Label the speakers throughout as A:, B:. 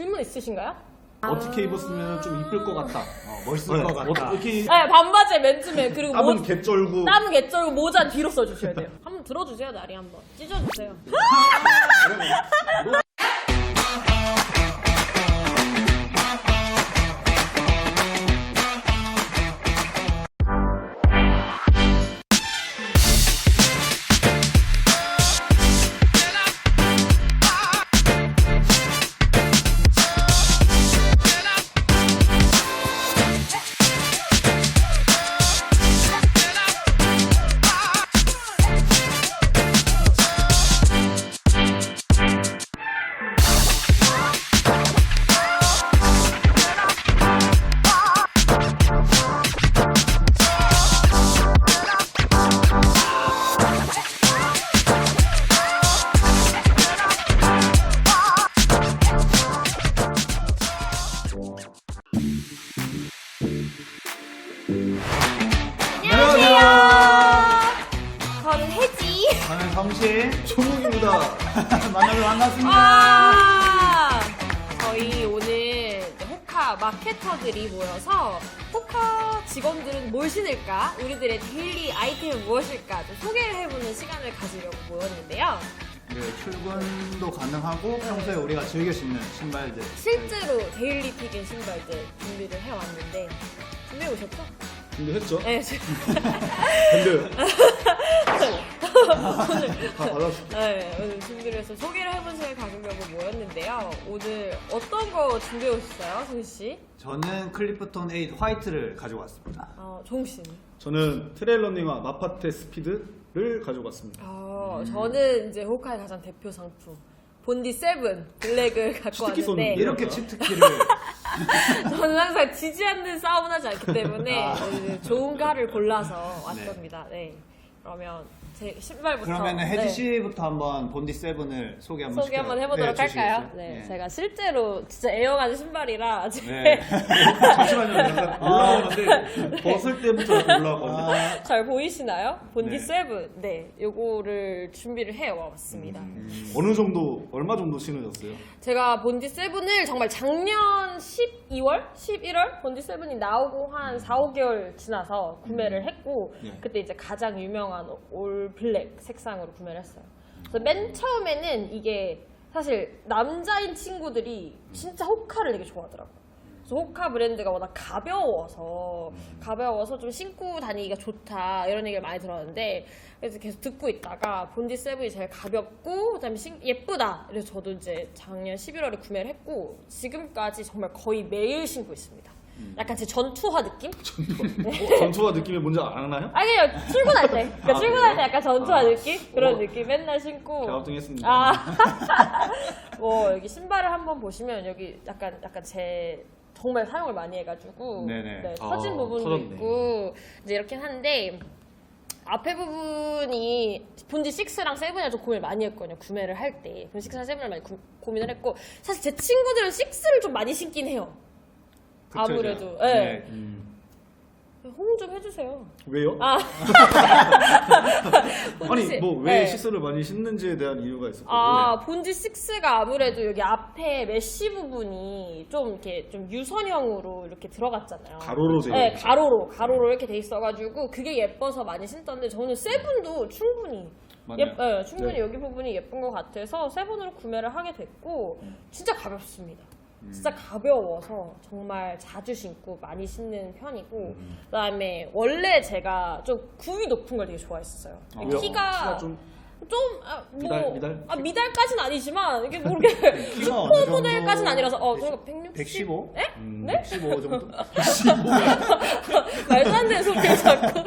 A: 질문 있으신가요?
B: 어떻게 입었으면 좀 이쁠 것 같다.
C: 어, 멋있을
B: 네,
C: 것 같다.
B: 어떻게
A: 네, 반바지에 맨투맨 그리고 모,
B: 땀은 개쩔고
A: 땀은 개쩔고 모자 뒤로 써주셔야 돼요. 한번 들어주세요, 나리 한번. 찢어주세요. 안녕하세요. 마케터들이 모여서 호카 직원들은 뭘 신을까? 우리들의 데일리 아이템은 무엇일까? 좀 소개를 해보는 시간을 가지려고 모였는데요.
C: 네, 출근도 가능하고 평소에 우리가 즐겨 신는 신발들.
A: 실제로 데일리 픽인 신발들 준비를 해왔는데 준비해 오셨죠?
B: 근데 했죠?
A: 네, 지금
B: 근데 다 받아줄게.
A: 네, 오늘 준비를 해서 소개를 해본 시간을 가지려고 모였는데요. 오늘 어떤 거 준비해 오셨어요, 성희 씨?
C: 저는 클리프톤 8 화이트를 가지고 왔습니다.
A: 어, 종욱 씨는?
B: 저는 트레일러닝과 마파테 스피드를 가지고 왔습니다.
A: 어, 저는 이제 호카의 가장 대표 상품 본디 세븐 블랙을 갖고
B: 치트키
A: 왔는데
B: 쏘는데?
C: 이렇게 치트키를
A: 저는 항상 지지 않는 싸움은 하지 않기 때문에
C: 아.
A: 오늘 좋은 가를 골라서 왔답니다. 네. 그러면 제 신발부터
C: 그러면은
A: 네.
C: 혜지 씨부터 한번 본디 세븐을 소개 한번
A: 소개
C: 시켜-
A: 한번 해보도록
C: 네,
A: 할까요?
C: 주시겠어요?
A: 네,
C: 네.
A: 제가 실제로 진짜 애용하는 신발이라
C: 네.
B: 잠시만요. 약간 올라오는데 벗을 때부터 이렇게 올라왔거든요.
C: 아,
A: 잘 보이시나요? 본디
B: 네.
A: 세븐. 네, 요거를 준비를 해 와봤습니다.
B: 어느 정도 얼마 정도 신으셨어요?
A: 제가 본디 세븐을 정말 작년 12월, 11월 본디 세븐이 나오고 한 4, 5개월 지나서 구매를 했고
B: 네.
A: 그때 이제 가장 유명한 올 블랙 색상으로 구매를 했어요. 그래서 맨 처음에는 이게 사실 남자인 친구들이 진짜 호카를 되게 좋아하더라고요. 호카 브랜드가 워낙 가벼워서 가벼워서 좀 신고 다니기가 좋다 이런 얘기를 많이 들었는데 그래서 계속 듣고 있다가 본디 세븐이 제일 가볍고 그다음에 신- 예쁘다 그래서 저도 이제 작년 11월에 구매를 했고 지금까지 정말 거의 매일 신고 있습니다. 약간 제 전투화 느낌?
B: 어, 전투화 느낌이 뭔지 아나요?
A: 아니 그냥 출근할 때 그러니까
B: 아,
A: 출근할 때
B: 그래요?
A: 약간 전투화
B: 아.
A: 느낌? 그런
B: 어.
A: 느낌 맨날 신고
B: 갸우뚱했습니다.
A: 아, 뭐 여기 신발을 한번 보시면 여기 약간 약간 제 정말 사용을 많이 해가지고
C: 네네.
A: 네,
B: 아,
A: 터진 부분도
B: 터졌네.
A: 있고 이제 이렇게 한데 앞에 부분이 본지 6랑 7이랑 좀 고민을 많이 했거든요. 구매를 할 때. 본지 6랑 7을 많이 구- 고민을 했고 사실 제 친구들은 6를 좀 많이 신긴 해요.
C: 그쵸,
A: 아무래도.
C: 이제.
A: 네.
C: 네.
B: 음.
A: 호응 좀 해주세요.
B: 왜요?
A: 아.
B: 아니 뭐 왜
A: 네.
B: 시스를 많이 신는지에 대한 이유가 있었거든요.
A: 아, 본지 6가 아무래도 여기 앞에 메쉬 부분이 좀 이렇게 좀 유선형으로 이렇게 들어갔잖아요.
B: 가로로 되어
A: 네,
B: 있죠.
A: 가로로, 가로로 이렇게 돼 있어가지고 그게 예뻐서 많이 신던데 저는 세븐도 충분히
B: 맞네요.
A: 예, 네, 충분히
B: 네.
A: 여기 부분이 예쁜 것 같아서 세븐으로 구매를 하게 됐고 진짜 가볍습니다. 진짜 가벼워서 정말 자주 신고 많이 신는 편이고 그다음에 원래 제가 좀 굽이 높은 걸 되게 좋아했었어요.
B: 아?
A: 키가,
B: 키가 좀
A: 좀, 아, 뭐,
B: 미달, 미달?
A: 아, 미달까지는 아니지만, 이게 뭐, 이렇게,
C: 키가 어느
A: 슈퍼
C: 정도?
A: 모델까지는 아니라서, 어, 저희가 160?
C: 115?
A: 네?
C: 음,
A: 네?
C: 115 정도?
A: 말도 안 되는 소리를 자꾸.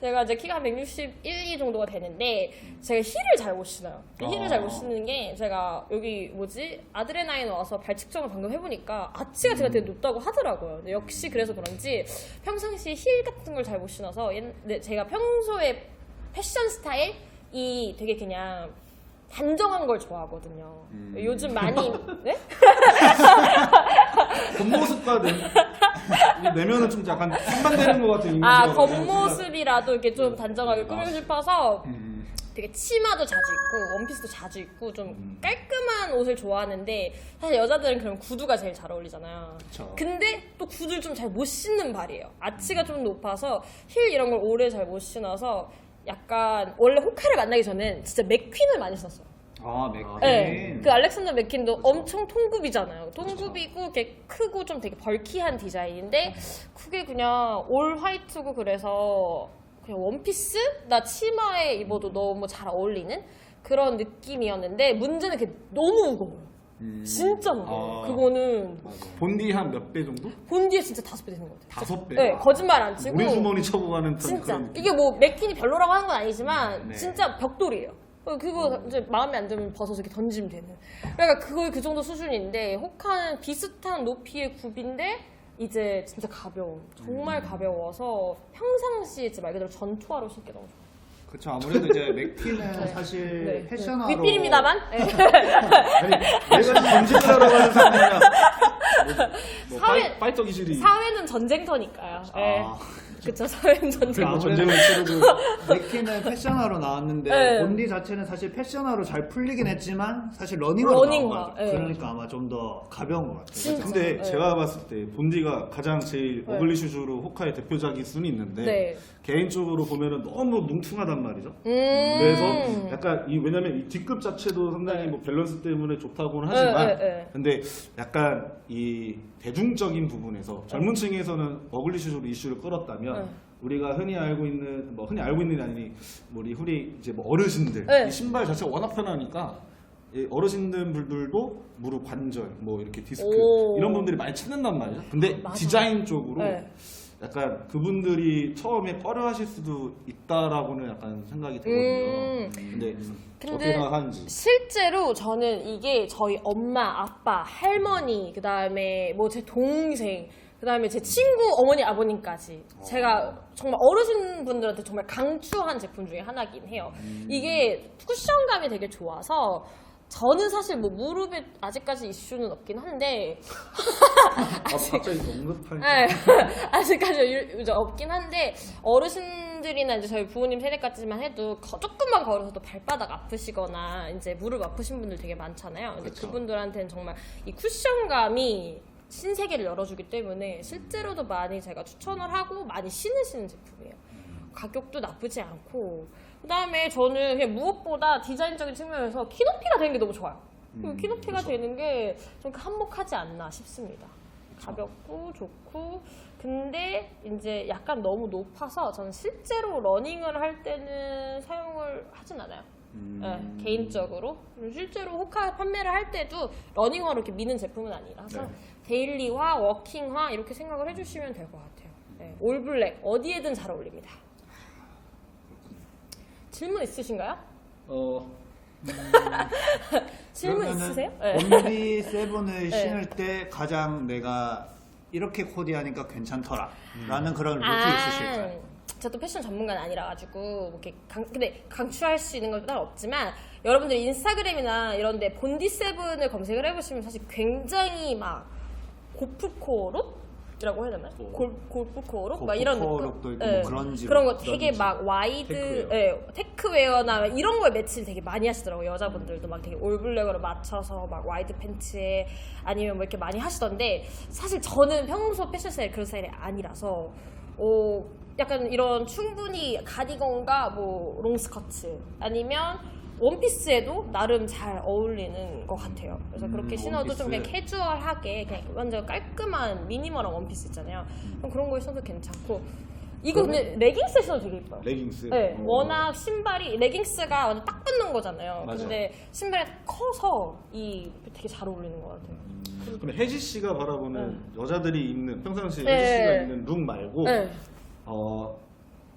A: 제가 이제 키가 한 161, 2 정도가 되는데, 제가 힐을 잘 못 신어요. 힐을
C: 아.
A: 잘 못 신는 게, 제가 여기 뭐지? 아드레나인 와서 발 측정을 방금 해보니까, 아치가 제가 되게 높다고 하더라고요. 근데 역시 그래서 그런지, 평상시에 힐 같은 걸 잘 못 신어서, 옛- 네, 제가 평소에 패션 스타일 이 되게 그냥, 단정한 걸 좋아하거든요. 요즘 많이, 네?
B: 겉모습과 내, 이 내면은 좀 약간 상반되는 것 같은 이미지가
A: 아, 겉모습이라도 이렇게 좀 단정하게 꾸미고 싶어서
C: 음.
A: 되게 치마도 자주 입고 원피스도 자주 입고 좀
B: 음.
A: 깔끔한 옷을 좋아하는데 사실 여자들은 그럼 구두가 제일 잘 어울리잖아요.
C: 그쵸.
A: 근데 또 구두를 좀 잘 못 신는 발이에요. 아치가 좀 높아서 힐 이런 걸 오래 잘 못 신어서 약간 원래 호카를 만나기 전엔 진짜 맥퀸을 많이 신었어요.
C: 아 맥퀸.
A: 네. 그 알렉산더 맥퀸도 엄청 통굽이잖아요. 통굽이고 이렇게 크고 좀 되게 벌키한 디자인인데 그게 그냥 올 화이트고 그래서 그냥 원피스 나 치마에 입어도 너무 잘 어울리는 그런 느낌이었는데 문제는 그게 너무 무거워요. 진짜 무거워요.
B: 아.
A: 그거는
B: 본디 한 몇 배 정도?
A: 본디에 진짜 다섯 배 되는 것 같아요.
B: 다섯 배.
A: 네, 거짓말 안 치고.
B: 우리 주머니 쳐고 가는
A: 진짜
B: 그런 느낌.
A: 이게 뭐 맥퀸이 별로라고 하는 건 아니지만
B: 네.
A: 진짜 벽돌이에요. 어, 그거 이제 마음에 안 들면 벗어서 이렇게 던지면 되는. 그러니까 그걸 그 정도 수준인데 호카는 비슷한 높이의 굽인데 이제 진짜 가벼워. 정말
B: 음.
A: 가벼워서 평상시에 진짜 말 그대로 전투화로 신기 너무 좋아.
C: 그렇죠. 아무래도 이제 맥퀸은 사실
A: 네.
C: 패션화로
A: 윗필입니다만. 네.
C: 아니 내가 지금 검증하러 가는 사람이냐?
B: 뭐
A: 사회-
B: 파이, 파이터 기술이
A: 사회는 전쟁터니까요. 네.
C: 아.
A: 그쵸.
B: 뭐
C: 아무래도
B: 전쟁을 치르고
C: 맥퀸은 패션화로 나왔는데
A: 네.
C: 본디 자체는 사실 패션화로 잘 풀리긴 했지만 사실 러닝화로
A: 러닝화,
C: 나온 거.
A: 네.
C: 그러니까 아마 좀 더 가벼운 것 같아요.
A: 진짜.
B: 근데
A: 네.
B: 제가 봤을 때 본디가 가장 제일
A: 네.
B: 어글리 슈즈로 호카의 대표작일 수는 있는데
A: 네.
B: 개인적으로 보면은 너무 뭉퉁하단 말이죠.
A: 음.
B: 그래서 약간 이 왜냐면 이 뒷급 자체도 상당히
A: 네.
B: 뭐 밸런스 때문에 좋다고는 하지만
A: 네, 네, 네.
B: 근데 약간 이 대중적인 부분에서 젊은 층에서는 어글리 슈즈로 이슈를 끌었다면
A: 네.
B: 우리가 흔히 알고 있는 뭐 흔히 알고 있는 게 아니니 뭐 우리 우리 이제 뭐 어르신들
A: 네.
B: 이 신발 자체가 워낙 편하니까 이 어르신들 분들도 무릎 관절 뭐 이렇게 디스크
A: 오.
B: 이런 분들이 많이 찾는단 말이죠. 근데
A: 맞아.
B: 디자인 쪽으로
A: 네.
B: 약간 그분들이 처음에 꺼려하실 수도 있다라고는 약간 생각이 되거든요.
A: 음.
B: 근데,
A: 근데
B: 어떻게 생각하는지.
A: 실제로 저는 이게 저희 엄마, 아빠, 할머니, 그 다음에 뭐 제 동생, 그 다음에 제 친구 어머니, 아버님까지 제가 정말 어르신분들한테 정말 강추한 제품 중에 하나긴 해요. 이게 쿠션감이 되게 좋아서 저는 사실 뭐 무릎에 아직까지 이슈는 없긴 한데
B: 아, 갑자기 언급하니까.
A: 네. 아직까지 유- 이제 없긴 한데 어르신들이나 이제 저희 부모님 세대까지만 해도 거- 조금만 걸어서도 발바닥 아프시거나 이제 무릎 아프신 분들 되게 많잖아요. 근데
B: 그쵸.
A: 그분들한테는 정말 이 쿠션감이 신세계를 열어주기 때문에 실제로도 많이 제가 추천을 하고 많이 신으시는 제품이에요. 가격도 나쁘지 않고 그다음에 저는 그냥 무엇보다 디자인적인 측면에서 키 높이가 되는 게 너무 좋아요. 그
B: 음,
A: 키 높이가
B: 그쵸.
A: 되는 게 좀 한몫하지 않나 싶습니다. 가볍고 좋고 근데 이제 약간 너무 높아서 저는 실제로 러닝을 할 때는 사용을 하진 않아요.
B: 음.
A: 네, 개인적으로 실제로 호카 판매를 할 때도 러닝화로 이렇게 미는 제품은 아니라서
B: 네.
A: 데일리화, 워킹화 이렇게 생각을 해주시면 될 것 같아요. 네, 올블랙 어디에든 잘 어울립니다. 질문 있으신가요?
B: 어,
A: 질문
C: 그러면은
A: 있으세요? 네.
C: 본디 세븐을
A: 네.
C: 신을 때 가장 내가 이렇게 코디하니까 괜찮더라 라는 그런 룩이
A: 아,
C: 있으실까요?
A: 저도 패션 전문가는 아니라 가지고 뭐 이렇게 강, 근데 강추할 수 있는 건 따로 없지만 여러분들 인스타그램이나 이런데 본디 세븐을 검색을 해보시면 사실 굉장히 막 고프코 룩이라고 해야 되나?
B: 뭐.
A: 골, 골프코 룩? 막 이런
C: 고프코
A: 느낌.
C: 룩도 있고
A: 예.
C: 뭐 그런지
A: 그런 거
C: 룩,
A: 되게
C: 그런지.
A: 막 와이드
B: 테크웨어.
A: 예, 테크웨어나 이런 거에 매치를 되게 많이 하시더라고요 여자분들도 막 되게 올블랙으로 맞춰서 막 와이드 팬츠에 아니면 뭐 이렇게 많이 하시던데 사실 저는 평소 패션 스타일 그런 스타일이 아니라서 어, 약간 이런 충분히 가디건과 뭐 롱스커트 아니면 원피스에도 나름 잘 어울리는 것 같아요. 그래서 그렇게
B: 음,
A: 신어도 좀 그냥
B: 원피스.
A: 캐주얼하게 그냥 완전 깔끔한 미니멀한 원피스 있잖아요. 그럼 그런 거 신어도 괜찮고 이거 근데 레깅스에 신어도 되게 예뻐요.
B: 레깅스.
A: 네,
B: 어.
A: 워낙 신발이 레깅스가 완전 딱 붙는 거잖아요.
B: 맞아.
A: 근데 신발이 커서 이 되게 잘 어울리는 것 같아요.
B: 그럼 혜지 씨가 바라보는 여자들이 입는 평상시 에
A: 네.
B: 혜지 씨가 입는 룩 말고
A: 네.
B: 어,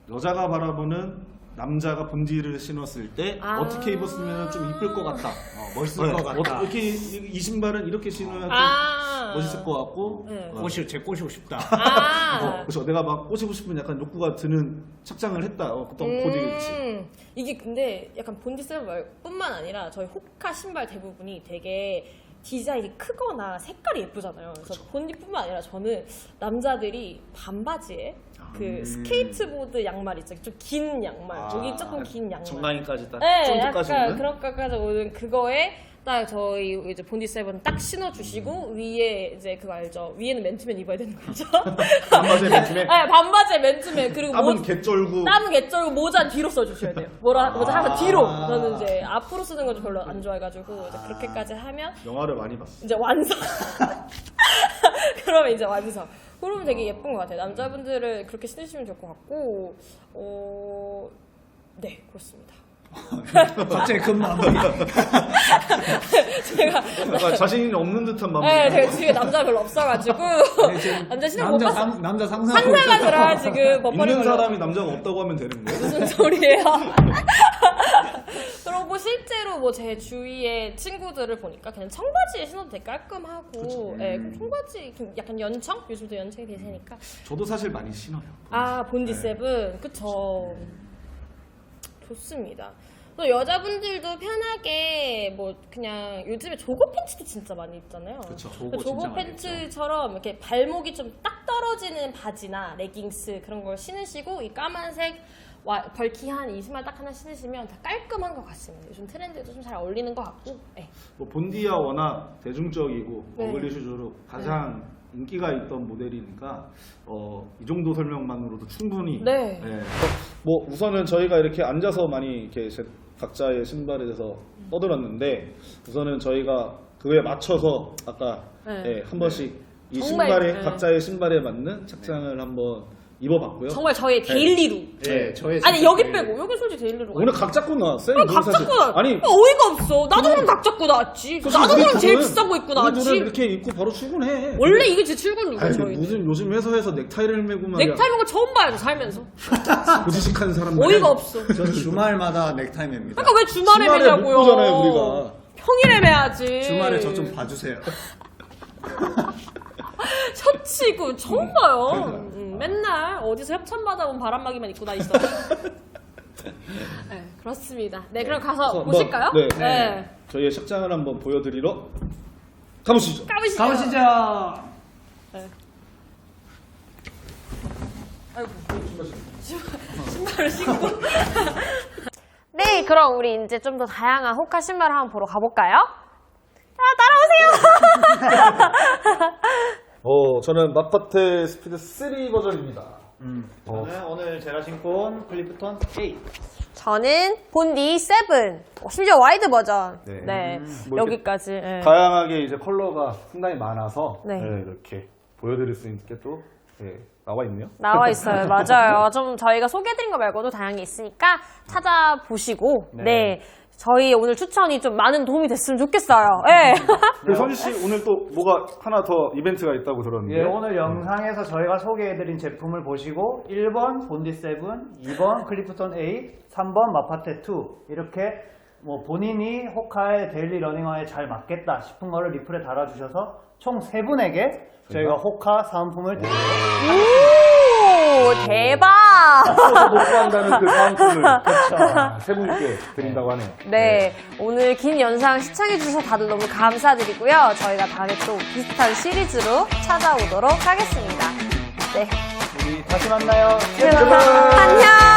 B: 여자가 바라보는 남자가 본디를 신었을 때
A: 아.
B: 어떻게 입었으면 좀 이쁠 것 같다.
C: 어, 멋있을 것 같다.
B: 어떻게 이, 이 신발은 이렇게 신으면 좀
A: 아.
B: 멋있을 것 같고.
A: 네.
B: 어,
C: 꼬시 제 꼬시고 싶다.
A: 아.
B: 어, 그래서 내가 막 꼬시고 싶은 약간 욕구가 드는 착장을 했다. 어, 어떤 코디겠지.
A: 음, 이게 근데 약간 본디 세븐뿐만 아니라 저희 호카 신발 대부분이 되게 디자인이 크거나 색깔이 예쁘잖아요. 그래서 본디뿐만 아니라 저는 남자들이 반바지에 그 스케이트보드 양말 있죠. 좀 긴 양말,
B: 아,
A: 목이 조금 긴 양말.
B: 정강이까지 딱
A: 네, 약간
B: 오는
A: 그런 것까지 오는 그거에 딱 저희 이제 본디 세븐 딱 신어주시고
B: 음.
A: 위에 이제 그거 알죠? 위에는 맨투맨 입어야 되는 거 알죠?
B: 반바지에 맨투맨
A: 네, 반바지에 맨투맨 그리고 모,
B: 땀은 개쩔고
A: 땀은 개쩔고 모자 뒤로 써주셔야 돼요. 뭐라 모자 항상
B: 아.
A: 뒤로. 저는 이제 앞으로 쓰는 걸 별로 안 좋아해가지고 이제 그렇게까지 하면
B: 영화를 많이 봤어.
A: 이제 완성. 그러면 이제 완성. 그러면 되게 예쁜 것 같아요. 남자분들을 그렇게 신으시면 될 것 같고, 어, 네 그렇습니다.
C: 갑자기 금마무리.
A: 제가
B: 약간 자신이 없는 듯한 마음.
A: 네, 제가 집에 남자 별로 없어가지고 남자 신을 못
C: 남자
A: 봤어.
C: 상 남자 상상.
A: 상상하느라 지금 버퍼링
B: 있는 사람이 남자가 없다고 하면 되는 거예요.
A: 무슨 소리예요? 그리고 실제로 뭐 제 주위의 친구들을 보니까 그냥 청바지에 신어도 되게 깔끔하고, 예, 그럼 청바지 좀 약간 연청? 요즘도 연청이 대세니까.
B: 저도 사실 많이 신어요.
A: 아 본디 세븐 그쵸. 좋습니다. 또 여자분들도 편하게 뭐 그냥 요즘에 조거 팬츠도 진짜 많이 입잖아요.
B: 그쵸.
A: 그
C: 조거
A: 조거
C: 진짜 많이
A: 팬츠처럼 이렇게 발목이 좀 딱 떨어지는 바지나 레깅스 그런 걸 신으시고 이 까만색 와, 벌키한 이 신발 딱 하나 신으시면 다 깔끔한 것 같습니다. 요즘 트렌드에도 좀 잘 어울리는 것 같고. 네.
B: 뭐 본디야 워낙 대중적이고
A: 네.
B: 어글리 슈즈로 가장 인기가 있던 모델이니까 어, 이 정도 설명만으로도 충분히
A: 네.
B: 뭐 우선은 저희가 이렇게 앉아서 많이 이렇게 제- 각자의 신발에 대해서 떠들었는데 우선은 저희가 그에 맞춰서 아까
A: 네.
B: 예, 한 번씩 이
A: 정말,
B: 신발에
A: 네.
B: 각자의 신발에 맞는 착장을 한번 입어봤고요.
A: 정말 저의 데일리룩.
C: 예, 저의
A: 아니
C: 진짜
A: 여기
C: 그-
A: 빼고 여기 솔직히 데일리룩.
B: 오늘 각 잡고 나왔어요.
A: 아니, 각
B: 사실.
A: 잡고 나.
B: 아니
A: 어, 어이가 없어. 나도 그럼 각 잡고 나왔지. 나도
B: 우리
A: 그럼 제일
B: 둘은-
A: 비싼 거 입고
B: 우리
A: 나왔지.
B: 둘은 이렇게 입고 바로 출근해.
A: 원래 이게 제 출근룩이에요.
B: 아니. 무슨 요즘 회사에서 넥타이를 메고 말이야.
A: 넥타이 먹을 처음 봐요, 저 살면서.
B: 고지식한 사람
A: 어이가 없어.
C: 전 주말마다 넥타이 맵니다.
A: 그러니까 왜 주말에,
B: 주말에
A: 매냐고요?
B: 못 보잖아요, 우리가.
A: 평일에 매야지.
C: 주말에 저 좀 봐주세요.
A: 셔츠 입고 처음 봐요. 음, 맨날 어디서 협찬 받아온 바람막이만 입고 다니시더라고요 네, 그렇습니다. 네, 그럼 가서
B: 그래서 한번,
A: 보실까요?
B: 네.
A: 네.
B: 저희의 착장을 한번 보여드리러 가보시죠.
A: 까보시죠.
C: 가보시죠.
A: 아이고. 신발을 신고. 네, 그럼 우리 이제 좀 더 다양한 호카 신발을 한번 보러 가볼까요? 아, 따라오세요!
B: 어, 저는 마파테 스피드 3 버전입니다. 어.
C: 저는 오늘 제가 신고 온 클리프톤 8.
A: 저는 본디 7. 어, 심지어 와이드 버전.
B: 네.
A: 네.
B: 뭐 이렇게
A: 여기까지. 네.
B: 다양하게 이제 컬러가 상당히 많아서
A: 네.
B: 네, 이렇게 보여드릴 수 있게 또 예, 나와 있네요.
A: 나와 있어요. 맞아요. 좀 저희가 소개해드린 거 말고도 다양하게 있으니까 찾아보시고, 네.
C: 네.
A: 저희 오늘 추천이 좀 많은 도움이 됐으면 좋겠어요. 네.
B: 그리고 선주 씨 오늘 또 뭐가 하나 더 이벤트가 있다고 들었는데.
C: 예, 오늘 영상에서 저희가 소개해드린 제품을 보시고 1번 본디 7, 2번 클리프톤 8, 3번 마파테 2 이렇게 뭐 본인이 호카의 데일리 러닝화에 잘 맞겠다 싶은 거를 리플에 달아주셔서 총 3분에게 저희가 호카 사은품을 드립니다.
A: 오, 대박!
B: 못 구한다는 그 상품을 아, 세 분께 드린다고 하네요.
A: 네, 오늘 긴 영상 시청해주셔서 다들 너무 감사드리고요. 저희가 다음에 또 비슷한 시리즈로 찾아오도록 하겠습니다. 네,
C: 우리 다시 만나요.
A: 안녕!